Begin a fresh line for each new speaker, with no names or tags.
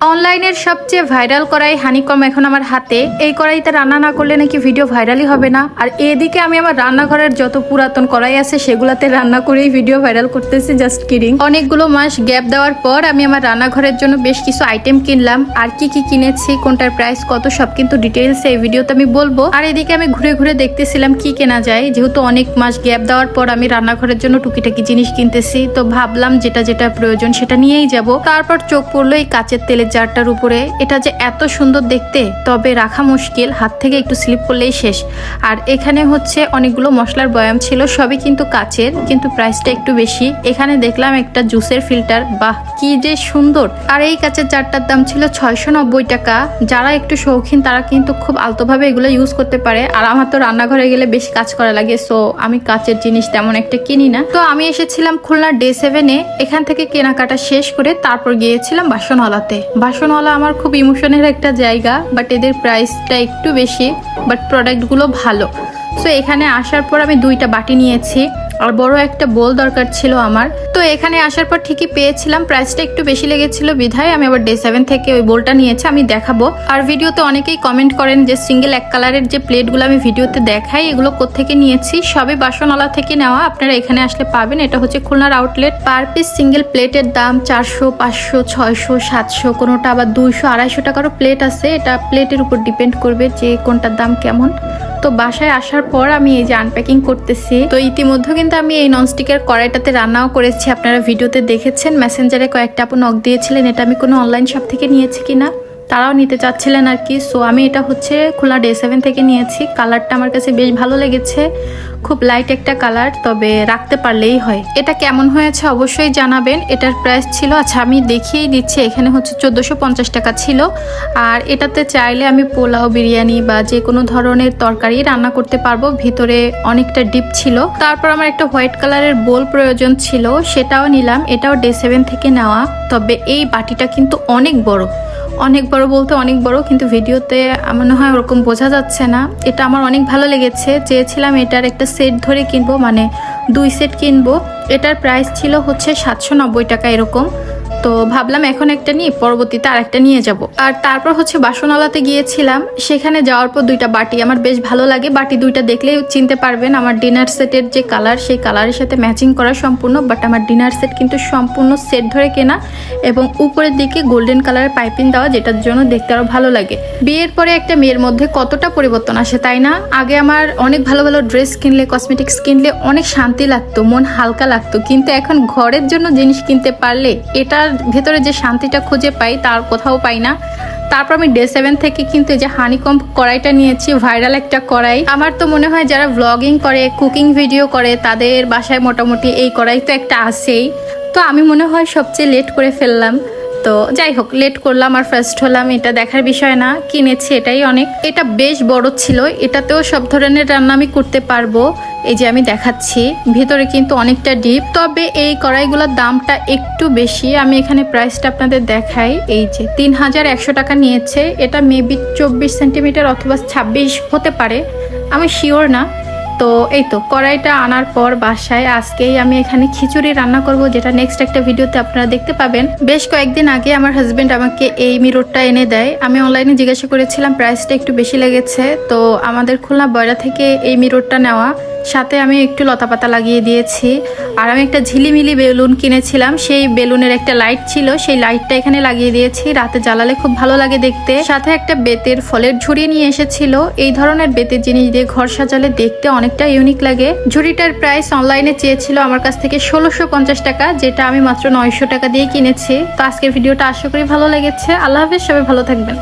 অনলাইনের সবচেয়ে ভাইরাল করাই হানিকম এখন আমার হাতে। এই কড়াইতে রান্না না করলে নাকি ভিডিও ভাইরালই হবে না। আর এদিকে আমি আমার রান্নাঘরের যত পুরাতন কড়াই আছে, সেগুলাতে রান্না করেই ভিডিও ভাইরাল করতেছি জাস্ট কিডিং অনেকগুলো মাস গ্যাপ দেওয়ার পর আমি আমার রান্নাঘরের জন্য বেশ কিছু আইটেম কিনলাম। আর কি কি কিনেছি, কোনটার প্রাইস কত, সব কিন্তু ডিটেলস এই ভিডিওতে আমি বলব। আর এদিকে আমি ঘুরে ঘুরে দেখতেছিলাম কি কেনা যায়। যেহেতু অনেক মাস গ্যাপ দেওয়ার পর আমি রান্নাঘরের জন্য টুকিটাকি জিনিস কিনতেছি, তো ভাবলাম যেটা যেটা প্রয়োজন সেটা নিয়েই যাব। তারপর চোখ পড়ল এই কাচের জারটার উপরে। এটা যে এত সুন্দর দেখতে, তবে রাখা মুশকিল, হাত থেকে একটু স্লিপ করলেই শেষ। আর এখানে হচ্ছে অনেকগুলো মশলার বয়াম ছিল, সবই কিন্তু কাচের, কিন্তু প্রাইসটা একটু বেশি। এখানে দেখলাম একটা জুসের ফিল্টার, বাহ, কি যে সুন্দর! আর এই কাচের জারটার দাম ছিল ছয়শো নব্বই টাকা। যারা একটু শৌখিন, তারা কিন্তু খুব আলতোভাবে এগুলো ইউজ করতে পারে। আর আমার তো রান্নাঘরে গেলে বেশি কাজ করা লাগে সো আমি কাচের জিনিস তেমন একটা কিনি না। তো আমি এসেছিলাম খুলনা ডে সেভেনে, এখান থেকে কেনাকাটা শেষ করে তারপর গিয়েছিলাম বাসনওয়ালাতে। বাসনওয়ালা আমার খুব ইমোশনের একটা জায়গা বাট এদের প্রাইসটা একটু বেশি বাট প্রোডাক্টগুলো ভালো। সো এখানে আসার পর আমি দুইটা বাটি নিয়েছি। আর বড় একটা বোল দরকার ছিল আমার। তো এখানে আসার পর ঠিকই পেয়েছিলাম প্রাইসটা একটু বেশি লেগেছিল বিধায়। আমি আবার ডে সেভেন থেকে ওই বোলটা নিয়েছি, আমি দেখাবো। আর ভিডিওতে অনেকেই কমেন্ট করেন যে সিঙ্গেল এক কালারের যে প্লেটগুলো আমি ভিডিওতে দেখাই, এগুলো কোত্থেকে নিয়েছি? সবই বাসনওয়ালা থেকে নেওয়া, আপনারা এখানে আসলে পাবেন। এটা হচ্ছে খুলনার আউটলেট পার পিস সিঙ্গেল প্লেটের দাম চারশো, পাঁচশো, ছয়শো, সাতশো, কোনোটা আবার দুইশো, আড়াইশো টাকারও প্লেট আছে। এটা প্লেটের উপর ডিপেন্ড করবে যে কোনটার দাম কেমন। তো বাসায় আসার পর আমি এই যে আনপ্যাকিং করতেছি। তো ইতিমধ্যে কিন্তু আমি এই ননস্টিকের কড়াইটাতে রান্নাও করেছি। আপনারা ভিডিওতে দেখেছেন মেসেঞ্জারে কয়েকটা আপু নক দিয়েছিলেন। এটা আমি কোনো অনলাইন শপ থেকে নিয়েছি কিনা, তারাও নিতে চাচ্ছিলেন আর কি। সো আমি এটা হচ্ছে খোলা ডে সেভেন থেকে নিয়েছি। কালারটা আমার কাছে বেশ ভালো লেগেছে। খুব লাইট একটা কালার তবে রাখতে পারলেই হয়। এটা কেমন হয়েছে অবশ্যই জানাবেন। এটার প্রাইস ছিল আচ্ছা আমি দেখিয়েই দিচ্ছি, এখানে হচ্ছে চোদ্দোশো পঞ্চাশ টাকা ছিল। আর এটাতে চাইলে আমি পোলাও বিরিয়ানি বা যে কোনো ধরনের তরকারি রান্না করতে পারব। ভিতরে অনেকটা ডিপ ছিল। তারপর আমার একটা হোয়াইট কালারের বোল প্রয়োজন ছিল, সেটাও নিলাম। এটাও ডে সেভেন থেকে নেওয়া, তবে এই বাটিটা কিন্তু অনেক বড়। অনেক বড় বলতে অনেক বড়, কিন্তু ভিডিওতে মনে হয় ওরকম বোঝা যাচ্ছে না। এটা আমার অনেক ভালো লেগেছে। চেয়েছিলাম এটার একটা সেট ধরে কিনবো মানে দুই সেট কিনবো। এটার প্রাইস ছিল হচ্ছে সাতশো নব্বই টাকা এরকম। তো ভাবলাম এখন একটা নিয়ে পরবর্তীতে আরেকটা নিয়ে যাব। আর তারপর হচ্ছে বাসনওয়ালাতে গিয়েছিলাম। সেখানে যাওয়ার পর দুইটা বাটি আমার বেশ ভালো লাগে। বাটি দুইটা দেখলেই চিনতে পারবেন আমার ডিনার সেটের যে কালার সেই কালারের সাথে ম্যাচিং করা সম্পূর্ণ। বাট আমার ডিনার সেট কিন্তু সম্পূর্ণ সেট ধরে কেনা এবং উপরের দিকে গোল্ডেন কালারের পাইপিং দেওয়া, যেটার জন্য দেখতে আরও ভালো লাগে। বিয়ের পরে একটা মেয়ের মধ্যে কতটা পরিবর্তন আসে, তাই না? আগে আমার অনেক ভালো ভালো ড্রেস কিনলে কসমেটিক্স কিনলে অনেক শান্তি লাগতো, মন হালকা লাগতো। কিন্তু এখন ঘরের জন্য জিনিস কিনতে পারলে, এটার ভেতরে যে শান্তিটা খুঁজে পাই, তার কোথাও পাই না। তারপর আমি ডে সেভেন থেকে কিন্তু এই যে হানিকম কড়াইটা নিয়েছি ভাইরাল একটা কড়াই। আমার তো মনে হয় যারা ব্লগিং করে কুকিং ভিডিও করে, তাদের বাসায় মোটামুটি এই কড়াই তো একটা আছেই। তো আমি মনে হয় সবচেয়ে লেট করে ফেললাম। তো যাই হোক লেট করলাম আর ফার্স্ট হলাম, এটা দেখার বিষয় না, কিনেছি এটাই অনেক। এটা বেশ বড় ছিল, এটাতেও সব ধরনের রান্না আমি করতে পারব। এই যে আমি দেখাচ্ছি, ভেতরে কিন্তু অনেকটা ডিপ তবে এই কড়াইগুলোর দামটা একটু বেশি। আমি এখানে প্রাইসটা আপনাদের দেখাই। এই যে তিন হাজার একশো টাকা নিয়েছে। এটা মেবি চব্বিশ সেন্টিমিটার অথবা ছাব্বিশ হতে পারে। আমি শিওর না। তো এই তো কড়াইটা আনার পর বাসায় আজকেই আমি এখানে খিচুড়ি রান্না করব, যেটা নেক্সট একটা ভিডিওতে আপনারা দেখতে পাবেন। বেশ কয়েকদিন আগে আমার হাজব্যান্ড আমাকে এই মিররটা এনে দেয়। আমি অনলাইনে জিজ্ঞাসা করেছিলাম প্রাইসটা একটু বেশি লেগেছে। তো আমাদের খুলনা বয়রা থেকে এই মিররটা নেওয়া। সাথে আমি একটু লতাপাতা লাগিয়ে দিয়েছি। আর আমি একটা ঝিলিমিলি বেলুন কিনেছিলাম। সেই বেলুনের একটা লাইট ছিল। সেই লাইটটা এখানে লাগিয়ে দিয়েছি। রাতে জ্বালালে খুব ভালো লাগে দেখতে। সাথে একটা বেতের ফলের ঝুড়ি নিয়ে এসেছিল। এই ধরনের বেতের জিনিস দিয়ে ঘর সাজালে দেখতে অনেকটা ইউনিক লাগে। ঝুড়িটার প্রাইস অনলাইনে চেয়েছিল আমার কাছ থেকে ষোলোশো পঞ্চাশ টাকা, যেটা আমি মাত্র নয়শো টাকা দিয়ে কিনেছি। তো আজকের ভিডিওটা আশা করি ভালো লেগেছে। আল্লাহ হাফেজ, সবাই ভালো থাকবেন।